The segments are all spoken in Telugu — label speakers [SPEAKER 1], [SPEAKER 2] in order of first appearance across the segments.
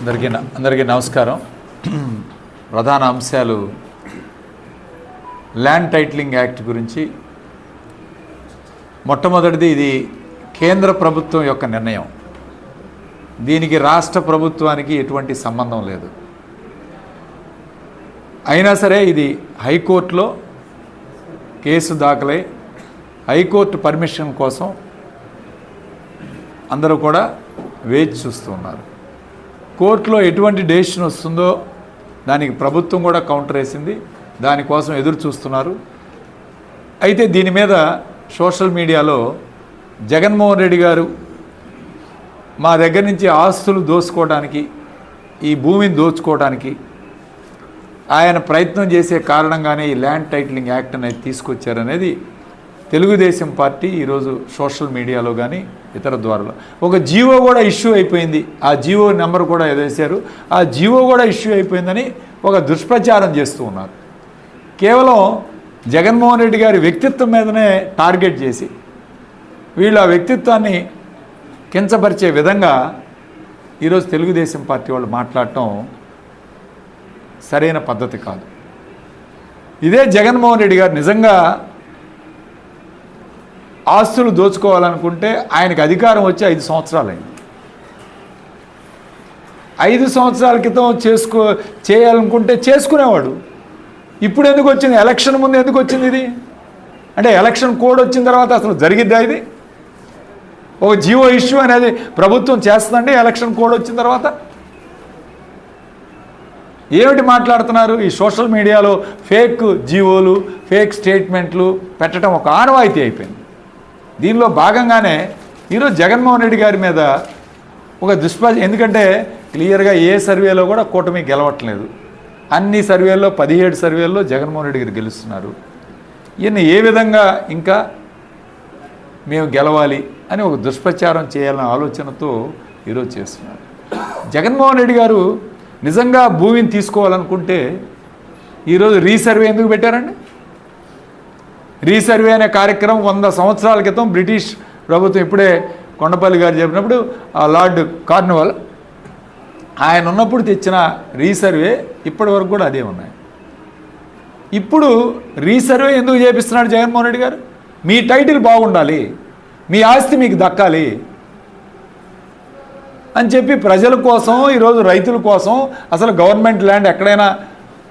[SPEAKER 1] అందరికీ అందరికీ నమస్కారం. ప్రధాన అంశాలు ల్యాండ్ టైటిలింగ్ యాక్ట్ గురించి. మొట్టమొదటిది ఇది కేంద్ర ప్రభుత్వం యొక్క నిర్ణయం. దీనికి రాష్ట్ర ప్రభుత్వానికి ఎటువంటి సంబంధం లేదు. అయినా సరే ఇది హైకోర్టులో కేసు దాఖలై హైకోర్టు పర్మిషన్ కోసం అందరూ కూడా వేచి చూస్తున్నారు కోర్టులో ఎటువంటి డెసిషన్ వస్తుందో దానికి ప్రభుత్వం కూడా కౌంటర్ వేసింది. దానికోసం ఎదురు చూస్తున్నారు. అయితే దీని మీద సోషల్ మీడియాలో జగన్మోహన్ రెడ్డి గారు మా దగ్గర నుంచి ఆస్తులు దోచుకోవడానికి ఈ భూమిని దోచుకోవడానికి ఆయన ప్రయత్నం చేసే కారణంగానే ఈ ల్యాండ్ టైటిలింగ్ యాక్ట్ అనేది తీసుకొచ్చారనేది తెలుగుదేశం పార్టీ ఈరోజు సోషల్ మీడియాలో కానీ ఇతర ద్వారాలో. ఒక జీవో కూడా ఇష్యూ అయిపోయింది. ఆ జీవో నెంబర్ కూడా ఎదేశారు. ఆ జీవో కూడా ఇష్యూ అయిపోయిందని ఒక దుష్ప్రచారం చేస్తూ ఉన్నారు. కేవలం జగన్మోహన్ రెడ్డి గారి వ్యక్తిత్వం మీదనే టార్గెట్ చేసి వీళ్ళు ఆ వ్యక్తిత్వాన్ని కించపరిచే విధంగా ఈరోజు తెలుగుదేశం పార్టీ వాళ్ళు మాట్లాడటం సరైన పద్ధతి కాదు. ఇదే జగన్మోహన్ రెడ్డి గారు నిజంగా ఆస్తులు దోచుకోవాలనుకుంటే ఆయనకు అధికారం వచ్చి ఐదు సంవత్సరాలైంది. ఐదు సంవత్సరాల క్రితం చేసుకో చేయాలనుకుంటే చేసుకునేవాడు. ఇప్పుడు ఎందుకు వచ్చింది? ఎలక్షన్ ముందు ఎందుకు వచ్చింది ఇది? అంటే ఎలక్షన్ కోడ్ వచ్చిన తర్వాత అసలు జరిగిద్దా ఇది? ఒక జియో ఇష్యూ అనేది ప్రభుత్వం చేస్తుందండి ఎలక్షన్ కోడ్ వచ్చిన తర్వాత. ఏమిటి మాట్లాడుతున్నారు? ఈ సోషల్ మీడియాలో ఫేక్ జీవోలు ఫేక్ స్టేట్మెంట్లు పెట్టడం ఒక ఆనవాయితీ అయిపోయింది. దీనిలో భాగంగానే ఈరోజు జగన్మోహన్ రెడ్డి గారి మీద ఒక దుష్ప ఎందుకంటే క్లియర్గా ఏ సర్వేలో కూడా కూటమి గెలవట్లేదు. అన్ని సర్వేల్లో పదిహేడు సర్వేల్లో జగన్మోహన్ రెడ్డి గారు గెలుస్తున్నారు. ఈయన ఏ విధంగా ఇంకా మేము గెలవాలి అని ఒక దుష్ప్రచారం చేయాలన్న ఆలోచనతో ఈరోజు చేస్తున్నారు. జగన్మోహన్ రెడ్డి గారు నిజంగా భూమిని తీసుకోవాలనుకుంటే ఈరోజు రీసర్వే ఎందుకు పెట్టారండి? రీసర్వే అనే కార్యక్రమం వంద సంవత్సరాల క్రితం బ్రిటిష్ ప్రభుత్వం ఇప్పుడే కొండపల్లి గారు చెప్పినప్పుడు ఆ లార్డ్ కార్నివాల్ ఆయన ఉన్నప్పుడు తెచ్చిన రీసర్వే ఇప్పటి వరకు కూడా అదే ఉన్నాయి. ఇప్పుడు రీసర్వే ఎందుకు చేపిస్తున్నాడు జగన్మోహన్ రెడ్డి గారు? మీ టైటిల్ బాగుండాలి మీ ఆస్తి మీకు దక్కాలి అని చెప్పి ప్రజల కోసం ఈరోజు రైతుల కోసం అసలు గవర్నమెంట్ ల్యాండ్ ఎక్కడైనా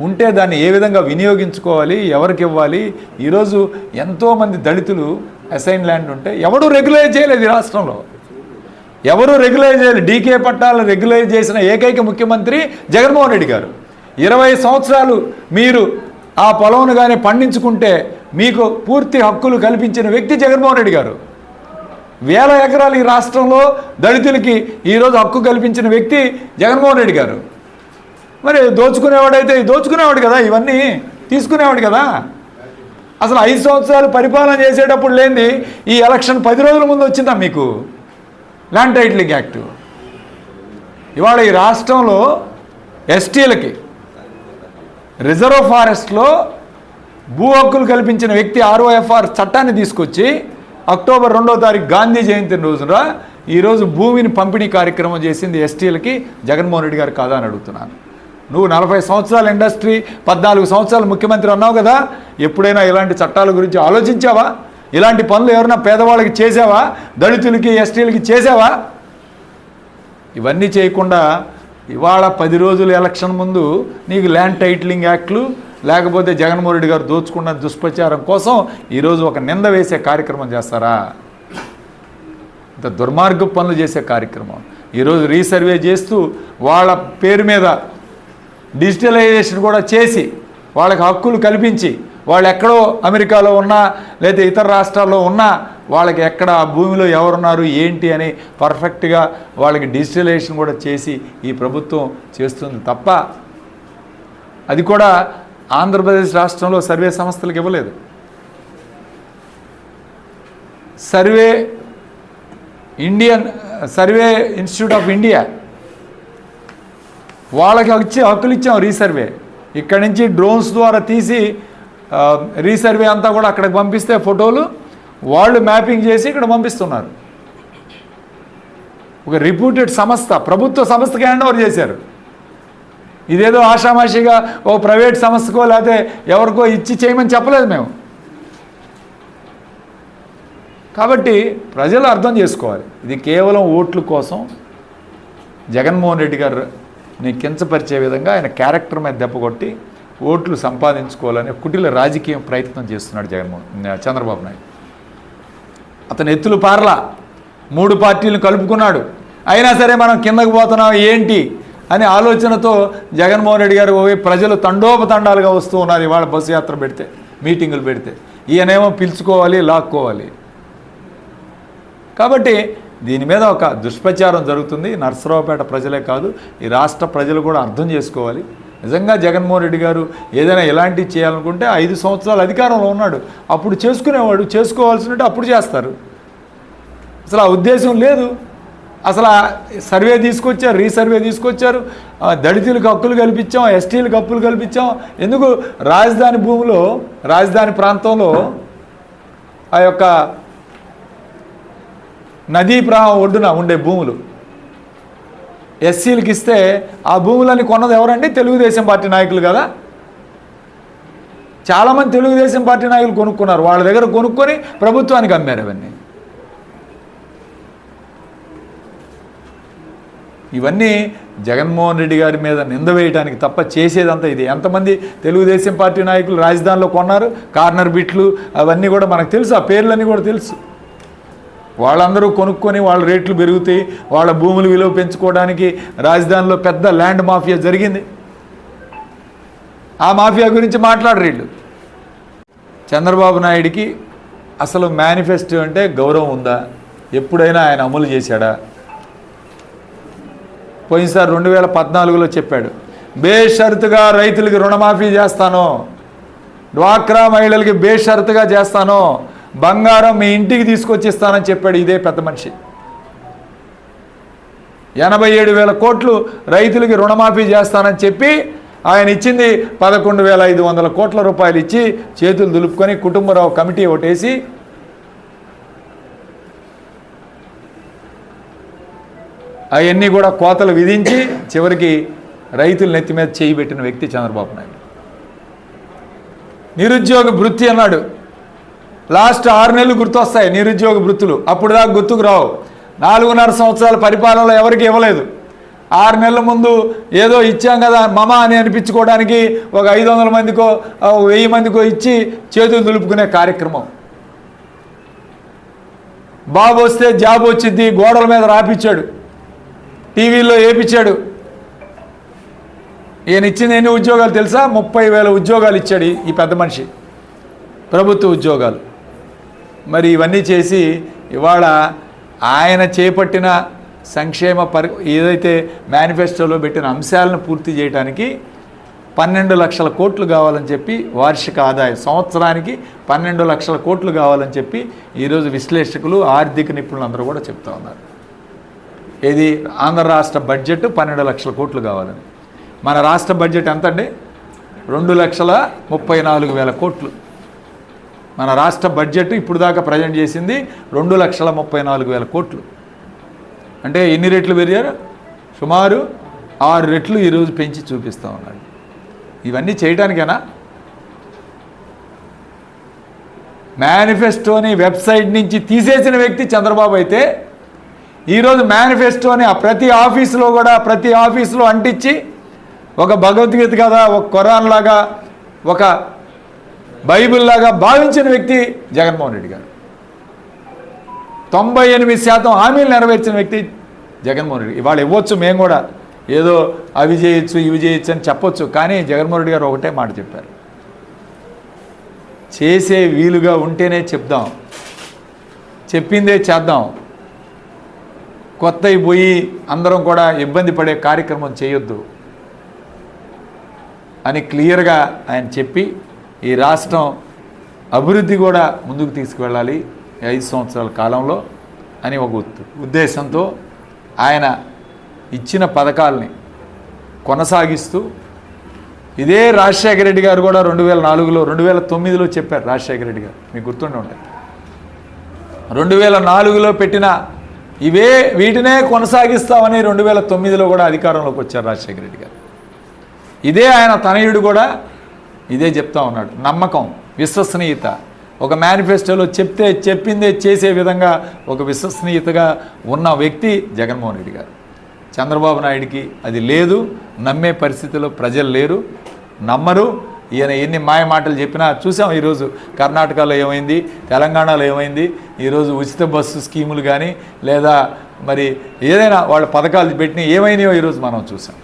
[SPEAKER 1] ఉంటే దాన్ని ఏ విధంగా వినియోగించుకోవాలి ఎవరికి ఇవ్వాలి? ఈరోజు ఎంతోమంది దళితులు అసైన్ ల్యాండ్ ఉంటే ఎవరు రెగ్యులైజ్ చేయలేదు ఈ రాష్ట్రంలో. ఎవరు రెగ్యులైజ్ చేయలేదు. డీకే పట్టాలు రెగ్యులైజ్ చేసిన ఏకైక ముఖ్యమంత్రి జగన్మోహన్ రెడ్డి గారు. ఇరవై సంవత్సరాలు మీరు ఆ పొలంను కానీ పండించుకుంటే మీకు పూర్తి హక్కులు కల్పించిన వ్యక్తి జగన్మోహన్ రెడ్డి గారు. వేల ఎకరాలు ఈ రాష్ట్రంలో దళితులకి ఈరోజు హక్కు కల్పించిన వ్యక్తి జగన్మోహన్ రెడ్డి గారు. మరి దోచుకునేవాడైతే దోచుకునేవాడు కదా ఇవన్నీ తీసుకునేవాడు కదా. అసలు ఐదు సంవత్సరాలు పరిపాలన చేసేటప్పుడు లేనిది ఈ ఎలక్షన్ పది రోజుల ముందు వచ్చిందా మీకు? Land titling act. ఇవాళ ఈ రాష్ట్రంలో ఎస్టీలకి రిజర్వ్ ఫారెస్ట్లో భూ హక్కులు కల్పించిన వ్యక్తి ఆర్ఓఎఫ్ఆర్ చట్టాన్ని తీసుకొచ్చి అక్టోబర్ రెండో తారీఖు గాంధీ జయంతి రోజున ఈరోజు భూమిని పంపిణీ కార్యక్రమం చేసింది ఎస్టీలకి జగన్మోహన్ రెడ్డి గారు కాదా అని అడుగుతున్నాను. నువ్వు నలభై సంవత్సరాల ఇండస్ట్రీ పద్నాలుగు సంవత్సరాలు ముఖ్యమంత్రి అన్నావు కదా ఎప్పుడైనా ఇలాంటి చట్టాల గురించి ఆలోచించావా? ఇలాంటి పనులు ఎవరైనా పేదవాళ్ళకి చేసావా దళితులకి ఎస్టీలకి చేసావా ఇవన్నీ చేయకుండా ఇవాళ పది రోజుల ఎలక్షన్ ముందు నీకు ల్యాండ్ టైటిలింగ్ యాక్ట్లు లేకపోతే జగన్మోహన్ రెడ్డి గారు దోచుకున్న దుష్ప్రచారం కోసం ఈరోజు ఒక నింద వేసే కార్యక్రమం చేస్తారా? ఇంత దుర్మార్గ పనులు చేసే కార్యక్రమం. ఈరోజు రీసర్వే చేస్తూ వాళ్ళ పేరు మీద డిజిటలైజేషన్ కూడా చేసి వాళ్ళకి హక్కులు కల్పించి వాళ్ళు ఎక్కడో అమెరికాలో ఉన్నా లేదా ఇతర రాష్ట్రాల్లో ఉన్నా వాళ్ళకి ఎక్కడ ఆ భూమిలో ఎవరున్నారు ఏంటి అని పర్ఫెక్ట్గా వాళ్ళకి డిజిటలైజేషన్ కూడా చేసి ఈ ప్రభుత్వం చేస్తుంది తప్ప అది కూడా ఆంధ్రప్రదేశ్ రాష్ట్రంలో సర్వే సంస్థలకు ఇవ్వలేదు. Survey Indian survey institute of India వాళ్ళకి వచ్చి హక్కులు ఇచ్చాం రీసర్వే. ఇక్కడి నుంచి డ్రోన్స్ ద్వారా తీసి రీసర్వే అంతా కూడా అక్కడికి పంపిస్తే ఫోటోలు వాళ్ళు మ్యాపింగ్ చేసి ఇక్కడ పంపిస్తున్నారు. ఒక రిప్యూటెడ్ సంస్థ ప్రభుత్వ సంస్థకి హ్యాండ్ ఓవర్ చేశారు. ఇదేదో ఆషామాషిగా ఓ ప్రైవేట్ సంస్థకో లేకపోతే ఎవరికో ఇచ్చి చేయమని చెప్పలేదు మేము. కాబట్టి ప్రజలు అర్థం చేసుకోవాలి. ఇది కేవలం ఓట్ల కోసం జగన్మోహన్ రెడ్డి గారు నేను కించపరిచే విధంగా ఆయన క్యారెక్టర్ మీద దెబ్బ కొట్టి ఓట్లు సంపాదించుకోవాలని కుటిల రాజకీయం ప్రయత్నం చేస్తున్నాడు జగన్మోహన్ చంద్రబాబు నాయుడు. అతను ఎత్తులు పార్ల మూడు పార్టీలను కలుపుకున్నాడు. అయినా సరే మనం కిందకు పోతున్నాం ఏంటి అనే ఆలోచనతో జగన్మోహన్ రెడ్డి గారు పోయి ప్రజలు తండోపతండాలుగా వస్తూ ఉన్నారు ఇవాళ బస్సు యాత్ర పెడితే మీటింగులు పెడితే. ఈయనేమో పిలుచుకోవాలి లాక్కోవాలి. కాబట్టి దీని మీద ఒక దుష్ప్రచారం జరుగుతుంది. నర్సరావుపేట ప్రజలే కాదు ఈ రాష్ట్ర ప్రజలు కూడా అర్థం చేసుకోవాలి. నిజంగా జగన్మోహన్ రెడ్డి గారు ఏదైనా ఇలాంటివి చేయాలనుకుంటే ఐదు సంవత్సరాలు అధికారంలో ఉన్నాడు. అప్పుడు చేసుకునేవాడు చేసుకోవాల్సినట్టు అప్పుడు చేస్తారు. అసలు ఆ ఉద్దేశం లేదు. అసలు సర్వే తీసుకొచ్చారు రీసర్వే తీసుకొచ్చారు. దళితులకు హక్కులు కల్పించాం ఎస్టీలకు హక్కులు కల్పించాం. ఎందుకు? రాజధాని భూమిలో రాజధాని ప్రాంతంలో ఆ యొక్క నదీ ప్రవాహం ఒడ్డున ఉండే భూములు. ఎస్సీలకు ఇస్తే ఆ భూములని కొన్నది ఎవరండి? తెలుగుదేశం పార్టీ నాయకులు కదా. చాలామంది తెలుగుదేశం పార్టీ నాయకులు కొనుక్కున్నారు. వాళ్ళ దగ్గర కొనుక్కొని ప్రభుత్వానికి అమ్మారు అవన్నీ. ఇవన్నీ జగన్మోహన్ రెడ్డి గారి మీద నింద వేయడానికి తప్ప చేసేదంతా ఇది. ఎంతమంది తెలుగుదేశం పార్టీ నాయకులు రాజధానిలో కొన్నారు? కార్నర్ బిట్లు అవన్నీ కూడా మనకు తెలుసు. ఆ పేర్లన్నీ కూడా తెలుసు. వాళ్ళందరూ కొనుక్కొని వాళ్ళ రేట్లు పెరుగుతాయి వాళ్ళ భూములు విలువ పెంచుకోవడానికి రాజధానిలో పెద్ద ల్యాండ్ మాఫియా జరిగింది. ఆ మాఫియా గురించి మాట్లాడరీళ్ళు చంద్రబాబు నాయుడికి అసలు మేనిఫెస్టో అంటే గౌరవం ఉందా? ఎప్పుడైనా ఆయన అమలు చేశాడా? పోయినసారి రెండు వేల పద్నాలుగులో చెప్పాడు బేషరతుగా రైతులకి రుణమాఫీ చేస్తాను డ్వాక్రా మహిళలకి బేషరతుగా చేస్తాను బంగారం మీ ఇంటికి తీసుకొచ్చి ఇస్తానని చెప్పాడు ఇదే పెద్ద మనిషి. ఎనభై ఏడు వేల కోట్లు రైతులకి రుణమాఫీ చేస్తానని చెప్పి ఆయన ఇచ్చింది పదకొండు వేల ఐదు వందల కోట్ల రూపాయలు ఇచ్చి చేతులు దులుపుకొని కుటుంబరావు కమిటీ ఒకటేసి అవన్నీ కూడా కోతలు విధించి చివరికి రైతుల నెత్తి మీద చేయి పెట్టిన వ్యక్తి చంద్రబాబు నాయుడు. నిరుద్యోగ వృత్తి అన్నాడు. లాస్ట్ ఆరు నెలలు గుర్తొస్తాయి నిరుద్యోగ వృత్తులు. అప్పుడు దాకా గుర్తుకు రావు. నాలుగున్నర సంవత్సరాల పరిపాలనలో ఎవరికి ఇవ్వలేదు. ఆరు నెలల ముందు ఏదో ఇచ్చాం కదా మమ అని అనిపించుకోవడానికి ఒక ఐదు వందల మందికో వెయ్యి మందికో ఇచ్చి చేతులు దులుపుకునే కార్యక్రమం. బాబు వస్తే జాబ్ వచ్చింది గోడల మీద రాపిచ్చాడు. టీవీలో వేపించాడు ఈయన ఇచ్చింది ఎన్ని ఉద్యోగాలు తెలుసా? ముప్పై వేల ఉద్యోగాలు ఇచ్చాడు ఈ పెద్ద మనిషి. ప్రభుత్వ ఉద్యోగాలు. మరి ఇవన్నీ చేసి ఇవాళ ఆయన చేపట్టిన సంక్షేమ పరి ఏదైతే మేనిఫెస్టోలో పెట్టిన అంశాలను పూర్తి చేయడానికి పన్నెండు లక్షల కోట్లు కావాలని చెప్పి వార్షిక ఆదాయం సంవత్సరానికి పన్నెండు లక్షల కోట్లు కావాలని చెప్పి ఈరోజు విశ్లేషకులు ఆర్థిక నిపుణులు అందరూ కూడా చెప్తా ఉన్నారు. ఇది ఆంధ్ర రాష్ట్ర బడ్జెట్ పన్నెండు లక్షల కోట్లు కావాలని. మన రాష్ట్ర బడ్జెట్ ఎంత అండి రెండు లక్షల ముప్పై నాలుగు వేల కోట్లు. మన రాష్ట్ర బడ్జెట్ ఇప్పుడు దాకా ప్రజెంట్ చేసింది రెండు లక్షల ముప్పై నాలుగు వేల కోట్లు. అంటే ఎన్ని రెట్లు పెరిగారు? సుమారు ఆరు రెట్లు ఈరోజు పెంచి చూపిస్తూ ఉన్నాడు. ఇవన్నీ చేయడానికేనా మేనిఫెస్టోని వెబ్సైట్ నుంచి తీసేసిన వ్యక్తి చంద్రబాబు అయితే ఈరోజు మేనిఫెస్టోని ప్రతి ఆఫీసులో కూడా ప్రతి ఆఫీసులో అంటించి ఒక భగవద్గీత కదా ఒక ఖురాన్ లాగా ఒక బైబిల్లాగా భావించిన వ్యక్తి జగన్మోహన్ రెడ్డి గారు. తొంభై ఎనిమిది శాతం హామీలు నెరవేర్చిన వ్యక్తి జగన్మోహన్ రెడ్డి. ఇవాళ ఇవ్వచ్చు మేము కూడా ఏదో అవి చేయొచ్చు ఇవి చేయొచ్చు అని చెప్పొచ్చు కానీ జగన్మోహన్ రెడ్డి గారు ఒకటే మాట చెప్పారు. చేసే వీలుగా ఉంటేనే చెప్దాం. చెప్పిందే చేద్దాం. కొత్తవి పోయి అందరం కూడా ఇబ్బంది పడే కార్యక్రమం చేయొద్దు అని క్లియర్గా ఆయన చెప్పి ఈ రాష్ట్రం అభివృద్ధి కూడా ముందుకు తీసుకువెళ్ళాలి ఐదు సంవత్సరాల కాలంలో అని ఒక ఉద్దేశంతో ఆయన ఇచ్చిన పథకాలని కొనసాగిస్తూ ఇదే రాజశేఖర రెడ్డి గారు కూడా రెండు వేల నాలుగులో రెండు వేల తొమ్మిదిలో చెప్పారు రాజశేఖర రెడ్డి గారు. మీకు గుర్తుండి ఉంటాయి రెండు వేల నాలుగులో పెట్టిన ఇవే వీటినే కొనసాగిస్తామని రెండు వేల తొమ్మిదిలో కూడా అధికారంలోకి వచ్చారు రాజశేఖర రెడ్డి గారు. ఇదే ఆయన తనయుడు కూడా ఇదే చెప్తా ఉన్నాడు. నమ్మకం విశ్వసనీయత. ఒక మేనిఫెస్టోలో చెప్తే చెప్పిందే చేసే విధంగా ఒక విశ్వసనీయతగా ఉన్న వ్యక్తి జగన్మోహన్ రెడ్డి గారు. చంద్రబాబు నాయుడికి అది లేదు నమ్మే పరిస్థితిలో ప్రజలు లేరు నమ్మరు. ఈయన ఎన్ని మాయ మాటలు చెప్పినా చూసాం ఈరోజు కర్ణాటకలో ఏమైంది తెలంగాణలో ఏమైంది ఈరోజు ఉచిత బస్సు స్కీములు కానీ లేదా మరి ఏదైనా వాళ్ళ పథకాలు పెట్టిన ఏమైనాయో ఈరోజు మనం చూసాం.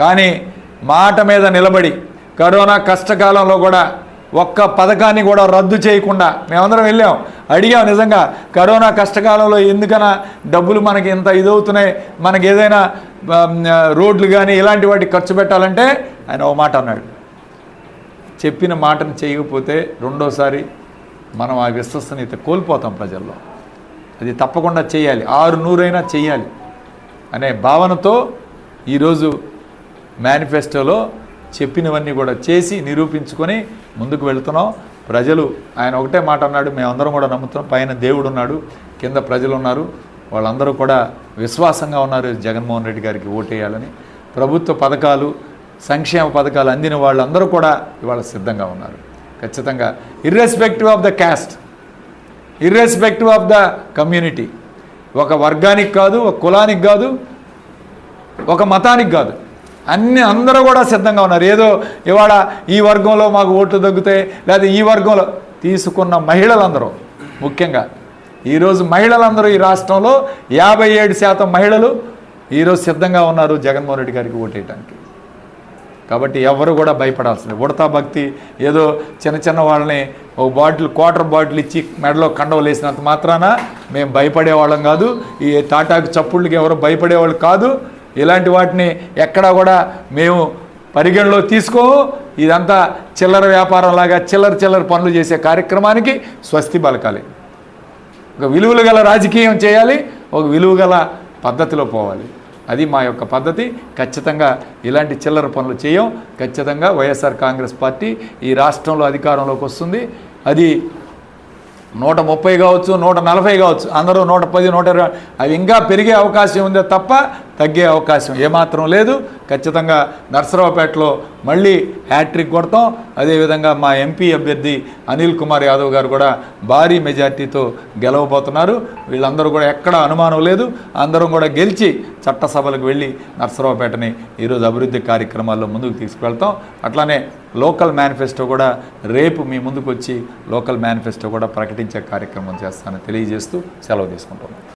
[SPEAKER 1] కానీ మాట మీద నిలబడి కరోనా కష్టకాలంలో కూడా ఒక్క పథకాన్ని కూడా రద్దు చేయకుండా మేమందరం వెళ్ళాం. అడిగాం నిజంగా కరోనా కష్టకాలంలో ఎందుకన్నా డబ్బులు మనకి ఇంత ఇదవుతున్నాయి? మనకి ఏదైనా రోడ్లు కానీ ఇలాంటి వాటికి ఖర్చు పెట్టాలంటే ఆయన ఓ మాట అన్నాడు. చెప్పిన మాటను చేయకపోతే రెండోసారి మనం ఆ విశ్వసనీయత కోల్పోతాం ప్రజల్లో. అది తప్పకుండా చేయాలి. ఆరు నూరైనా చేయాలి అనే భావనతో ఈరోజు మేనిఫెస్టోలో చెప్పినవన్నీ కూడా చేసి నిరూపించుకొని ముందుకు వెళ్తున్నాం. ప్రజలు ఆయన ఒకటే మాట అన్నాడు మేమందరం కూడా నమ్ముతున్నాం. పైన దేవుడు ఉన్నాడు కింద ప్రజలు ఉన్నారు. వాళ్ళందరూ కూడా విశ్వాసంగా ఉన్నారు. జగన్మోహన్ రెడ్డి గారికి ఓటేయాలని. ప్రభుత్వ పథకాలు సంక్షేమ పథకాలు అందిన వాళ్ళందరూ కూడా ఇవాళ సిద్ధంగా ఉన్నారు. ఖచ్చితంగా. Irrespective of the caste irrespective of the community ఒక వర్గానికి కాదు ఒక కులానికి కాదు ఒక మతానికి కాదు. అన్ని అందరూ కూడా సిద్ధంగా ఉన్నారు. ఏదో ఇవాళ ఈ వర్గంలో మాకు ఓట్లు తగ్గుతాయి లేదా ఈ వర్గంలో తీసుకున్న మహిళలందరూ ముఖ్యంగా. ఈరోజు మహిళలందరూ ఈ రాష్ట్రంలో యాభై ఏడు శాతం మహిళలు ఈరోజు సిద్ధంగా ఉన్నారు జగన్మోహన్ రెడ్డి గారికి ఓటేయడానికి కాబట్టి ఎవరు కూడా భయపడాల్సింది. ఉడతా భక్తి ఏదో చిన్న చిన్న వాళ్ళని ఓ బాటిల్ క్వార్టర్ బాటిల్ ఇచ్చి మెడలో కండవలు వేసినంత మాత్రాన మేము భయపడేవాళ్ళం కాదు. ఈ తాటాకు చప్పుళ్ళకి ఎవరు భయపడేవాళ్ళు కాదు. ఇలాంటి వాటిని ఎక్కడా కూడా మేము పరిగణలో తీసుకో. ఇదంతా చిల్లర వ్యాపారం లాగా చిల్లర చిల్లర పనులు చేసే కార్యక్రమానికి స్వస్తి పలకాలి. ఒక విలువలు గల రాజకీయం చేయాలి ఒక విలువ గల పద్ధతిలో పోవాలి. అది మా యొక్క పద్ధతి. ఖచ్చితంగా ఇలాంటి చిల్లర పనులు చేయం. ఖచ్చితంగా వైఎస్ఆర్ కాంగ్రెస్ పార్టీ ఈ రాష్ట్రంలో అధికారంలోకి వస్తుంది. అది నూట ముప్పై కావచ్చు నూట నలభై కావచ్చు అందరూ నూట పది నూట ఇరవై అవి ఇంకా పెరిగే అవకాశం ఉందే తప్ప తగ్గే అవకాశం ఏమాత్రం లేదు. ఖచ్చితంగా నర్సరావుపేటలో మళ్ళీ హ్యాట్రిక్ కొడతాం. అదేవిధంగా మా ఎంపీ అభ్యర్థి అనిల్ కుమార్ యాదవ్ గారు కూడా భారీ మెజార్టీతో గెలవబోతున్నారు. వీళ్ళందరూ కూడా ఎక్కడ అనుమానం లేదు. అందరం కూడా గెలిచి చట్టసభలకు వెళ్ళి నర్సరావుపేటని ఈరోజు అభివృద్ధి కార్యక్రమాల్లో ముందుకు తీసుకువెళ్తాం. అట్లానే లోకల్ మేనిఫెస్టో కూడా రేపు మీ ముందుకు వచ్చి లోకల్ మేనిఫెస్టో కూడా ప్రకటించే కార్యక్రమం చేస్తానని తెలియజేస్తూ సెలవు తీసుకుంటున్నాం.